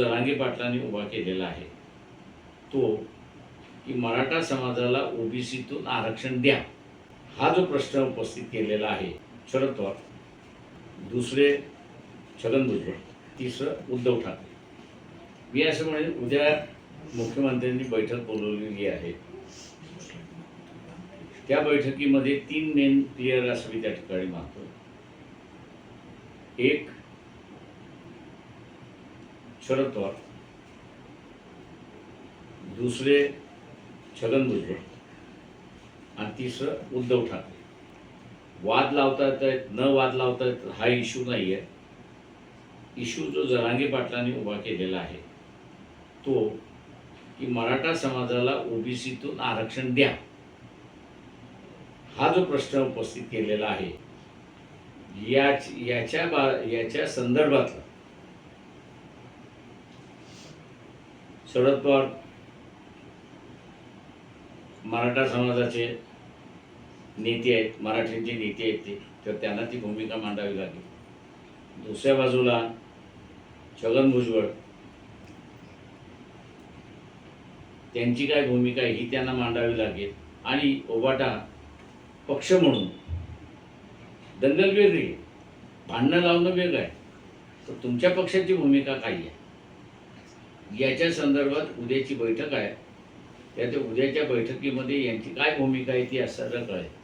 जरांगे पाटलांनी उभा केलेला आहे तो की मराठा समाजाला ओबीसीतून आरक्षण द्या. हा जो प्रश्न उपस्थित केलेला आहे शरद पवार. दुसरे छगन भुजबळ. तिसरं उद्धव ठाकरे. मी असं म्हणेन उद्या मुख्यमंत्र्यांनी बैठक बोलवलेली आहे. त्या बैठकीमध्ये तीन मेन प्लेयर असं मी त्या ठिकाणी मानतो एक शरद पवार दुसरे छगन भुजबळ आणि तिसरं उद्धव ठाकरे. वाद लावता येत आहेत न वाद लावता येत हा इश्यू नाही आहे इश्यू जो जरांगे पाटलांनी उभा केलेला आहे तो की मराठा समाजाला ओबीसीतून आरक्षण द्या. हा जो प्रश्न उपस्थित केलेला आहे याच याच्या बा याच्या संदर्भातला शरद पवार मराठा समाजाचे नेते आहेत मराठ्यांचे नेते आहेत ते तर त्यांना ती भूमिका मांडावी लागेल. दुसऱ्या बाजूला छगन भुजबळ त्यांची काय भूमिका आहे ही त्यांना मांडावी लागेल. आणि ओबाटा पक्ष म्हणून दंगल वेगळी भांडणं लावणं वेगळं आहे. तर तुमच्या पक्षाची भूमिका काय आहे? याच्या संदर्भात उद्याची बैठक आहे. त्या उद्याच्या बैठकीमध्ये यांची काय भूमिका आहे ती असं कळेल